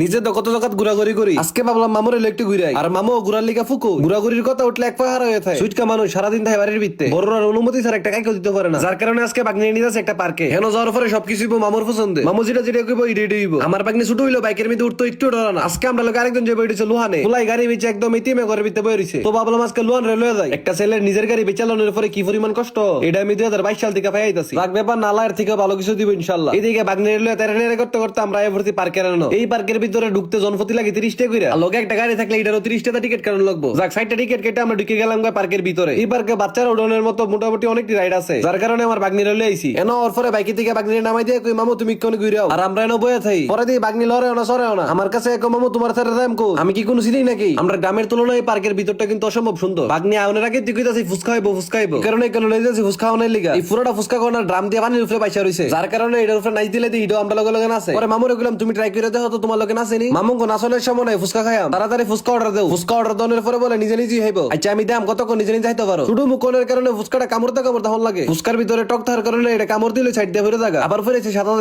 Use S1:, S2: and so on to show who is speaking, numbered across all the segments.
S1: নিজে তো কত জগাত ঘুরাঘুরি করি। আজকে ভাবলাম মামুর একটু ঘুরাই। আর মামু ঘুরার লিগা ফুকু। ঘুরাঘুরির কথা উঠলে এক পাহারা হয়ে থাকে। সুইটকা মানুষ সারাদিন থাকে বাড়ির ভিত্তে। বড়রার অনুমতি ছাড়া একটা কাইকেও দিতে পারে না। যার কারণে আজকে বাগনি নিয়ে যাচ্ছে একটা পার্কে। হেন যাওয়ার পরে সবকিছু মামুর পছন্দে। মামু যেটা যেটা কইবো ইডি হইবো। আমার বাগনি ছোট হইল বাইকের মধ্যে উঠতো একটু ডরা না। আজকে আমরা লোক আরেকজন যে বইটিছে লুহানে। ফুলাই গাড়ি বেচে একদম ইতিমে ঘরের ভিতরে বই রইছে তো ভাবলাম আজকে লুহান রে লয়ে যায় একটা ছেলের নিজের গাড়ি বেচালানোর পরে কি পরিমাণ কষ্ট? এটা আমি দুই হাজার বাইশ সাল থেকে পাই আইতাছি। রাগ ব্যাপার নালার থেকে ভালো কিছু দিব ইনশাল্লাহ। এদিকে বাগনি লয়ে তেরে করতে করতে আমরা এই ভর্তি পার্কে আনো। এই পার্কের ভিতরে ঢুকতে জনপতি লাগে তিরিশ টাকা করে লগে একটা গাড়ি থাকলে এটারও তিরিশ টাকা টিকিট কারণ লাগবো। যাক সাইডটা টিকিট কেটে আমরা ঢুকে গেলাম পার্কের ভিতরে। এই পার্কে বাচ্চারা উড়ানোর মতো মোটামুটি অনেকটি রাইড আছে। যার কারণে আমার বাগনি লয়ে আইছি। এন ওর পরে বাইকে থেকে বাগনি নামাই দিয়ে কই মামু তুমি কোন ঘুরাও আর আমরা এনে বয়ে থাই। পরে দিয়ে বাগনি লরে না সরে না। আমার কাছে এক মামু তোমার সাথে দাম কো আমি কি কোনো চিনি নাকি? আমরা গ্রামের তুলনায় এই পার্কের ভিতরটা কিন্তু অসম্ভব সুন্দর। বাগনি আউনের আগে তুই কইতাছি ফুসকা হইবো ফুসকা হইবো কারণে কেন লই যাচ্ছি ফুসকা হওয়ার লিগা। এই পুরোটা ফুসকা কোনা ড্রাম দিয়ে পানির উপরে পাইসা রইছে। যার কারণে এটার উপরে নাইচ দিলে দিয়ে আমরা লগে লগে আছে। পরে মামুরে কইলাম তুমি ট্রাই করে দেখো তো তোমার লগে নাচেনি কো নাচনের সময় নাই ফুসকা খাইয়াম তাড়াতাড়ি ফুসকা অর্ডার দেও। ফুসকা অর্ডার দেওয়ার পরে বলে, নিজে নিজেই হইবো আচ্ছা আমি দাম কত নিজে নিজে যাইতে পারো? শুধু মুখনের কারণে ফুসকাটা কামড়তে কামড়তে হল লাগে। ফুসকার ভিতরে টক থাকার কারণে এটা কামড় দিলে দিয়ে জায়গা আবার সাদা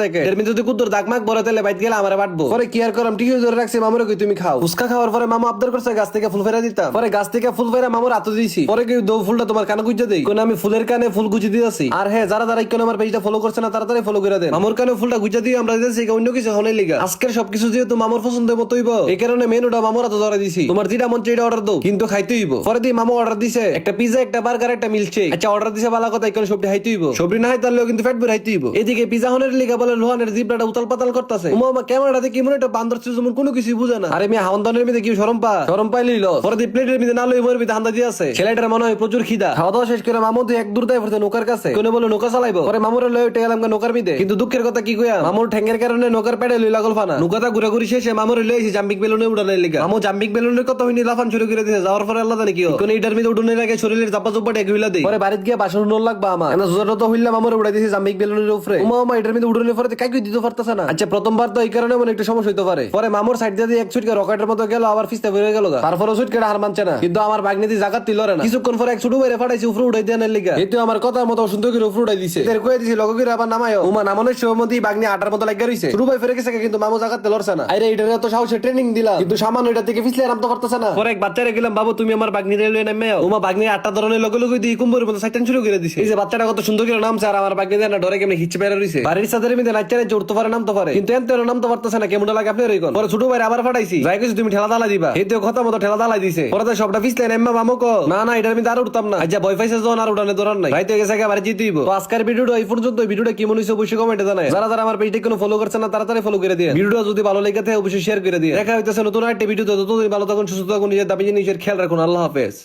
S1: যদি কুদ্দুর দাগ মাগ বলে তাহলে বাইত গেলে আমার বাটবো। পরে কি আর টিকিও ধরে রাখছি, মামুরে তুমি খাও। ফুসকা খাওয়ার পরে মামু আবদার করছে, গাছ থেকে ফুল ফেরা দিতাম। পরে গাছ থেকে ফুল ফেরা মামুর হাতে দিয়েছি। পরে কি দৌ ফুলটা তোমার কানে গুজে দেই? কোন আমি ফুলের কানে ফুল গুজে দিয়েছি আর হ্যাঁ যারা যারা কেন আমার পেজটা ফলো করছে না, তাড়াতাড়ি ফলো করে দেন। মামুর কানে ফুলটা গুজে দিয়ে আমরা দিয়েছি অন্য কিছু হলে লিগা। আজকের সবকিছু যেহেতু মামুর পছন্দের মতো হইব এই কারণে মেনুটা মামুর হাতে ধরে দিছি। তোমার যেটা মন চাই অর্ডার দাও। কিন্তু খাইতে হইব। পরে দিয়ে মামু অর্ডার দিছে। একটা পিজা একটা বার্গার একটা মিল্কশেক আচ্ছা অর্ডার দিছে ভালো কথা এখানে সবটি হাইতে হইব। সবটি না হাইতালেও কিন্তু ফ্যাট বের হাইতে হইব। এদিকে পিজা হনের লিগা বলে লোহানের জিবরাটা উতাল পাতাল করতেছে। উমা ক্যামেরাটা দেখি মনে একটা বান্দর যেমন কোনো কিছু বুঝে না। আরে মেয়ে, হাওয়ানদানের মধ্যে কি সরম পা শরম পাই লিল পরে দিয়ে প্লেটের মধ্যে না লই মরে মধ্যে হান্দা দিয়ে আছে ছেলেটার মনে হয় প্রচুর খিদা। খাওয়া দাওয়া শেষ করে মামু তো এক দূর দেয় পড়তে নৌকার কাছে। কোনে বলে নৌকা চালাইবো? পরে মামুরে লই উঠে গেলাম নৌকার মিদে কিন্তু দুঃখের কথা কি কইয়া? মামুর ঠ্যাঙ্গের কারণে নৌকার পেড়ে লই লাগল ফানা নৌকাটা ঘুরে ঘুরে শেষে মামুরে লইছি জাম্বিক বেলুনে উড়ানোর লিগা। মামু জাম্বিক বেলুনের কথা হইনি লাফান শুরু করে দিয়েছে যাওয়ার পরে আল্লাহ জানে কি হয়। কোন ইটার মধ্যে উঠুনের আগে শরীরের চাপা চুপা টেকে হইলা দেই। পরে বাড়িতে গিয়ে বাসন উঠন লাগবা আমার। এনা জোজাটা তো হইলাম আমার উড়াই দিয়েছে জাম্বিক বেলুনের উপরে। উমা মামা এটার মধ্যে উঠুনের পরে কাই দিতে পারতেছে না। আচ্ছা প্রথমবার তো এই কারণে মনে একটু সমস্যা হইতে পারে। পরে মামুর সাইড দিয়ে এক ছুটকে রকেটের মতো গেল আবার ফিস্তে বেরিয়ে গেল তারপরে ছুটকে হার মানছে না। কিন্তু আমার বাগনিতে জাগাত তিল না। কিছুক্ষণ পরে এক ছুটু বাইরে ফাটাইছি উপরে উঠাই দেওয়ার লিগা। এই তো আমার কথার মতো সুন্দর করে উপরে উঠাই দিছে। এর কয়ে দিছি লগে করে আবার নামায় উমা নামানোর সময় মধ্যে বাগনি আটার মতো লাগিয়ে রইছে। শুরু ভাই ফিরে গেছে কিন্তু মামু জাগাত লড়ছে না। আরে এটার তো সাহসে ট্রেনিং দিলাম কিন্তু সামান্য এটা থেকে ফিসলে নামতে পারতেছে না। পরে এক বাচ্চারে গেলাম বাবু তুমি আমার বাগনি রেলওয়ে নামে আও। উমা বাগনি আটটা ধরনের লগে লগে দিয়ে কুম্বরের মতো সাইটান শুরু করে দিছে। এই যে বাচ্চাটা কত সুন্দর করে নামছে আর আমার বাগনি না ডরে কেমন হিচ্ছে বেড়ে রইছে। বাড়ির সাথে মধ্যে নাচারে চড়তে পারে নামতে পারে। কিন্তু এনতে নামতে পারতেছে না কেমন লাগে আপনি রইকন পরে ছোট ভাই আবার ফাটাইছি। যাই কিছু তুমি ঠেলা দালা দিবা। এই তো কথা মতো ঠেলা দালাই দিছে। পরে তো সবটা ফিসলে নেমা মামু কো না না এটার মধ্যে আর উঠতাম না। আচ্ছা বই ফাইসে যখন আর উঠানে দৌড়ান নাই। ভাই তো গেছে একেবারে জিতে দিব তো আজকের ভিডিওটা এই পর্যন্ত ভিডিওটা কি মনে হয়েছে অবশ্যই কমেন্টে জানাই যারা যারা আমার পেজটা কোনো ফলো করছে না তাড়াতাড়ি ফলো করে দিয়ে ভিডিওটা যদি ভালো লেগে থাকে অবশ্যই শেয়ার করে দিয়ে দেখা হইতেছে নতুন একটা ভিডিও ততদিন ভালো থাকুন, সুস্থ থাকুন, নিজের দাবি নিজের খেয়াল রাখুন। আল্লাহ হাফেজ।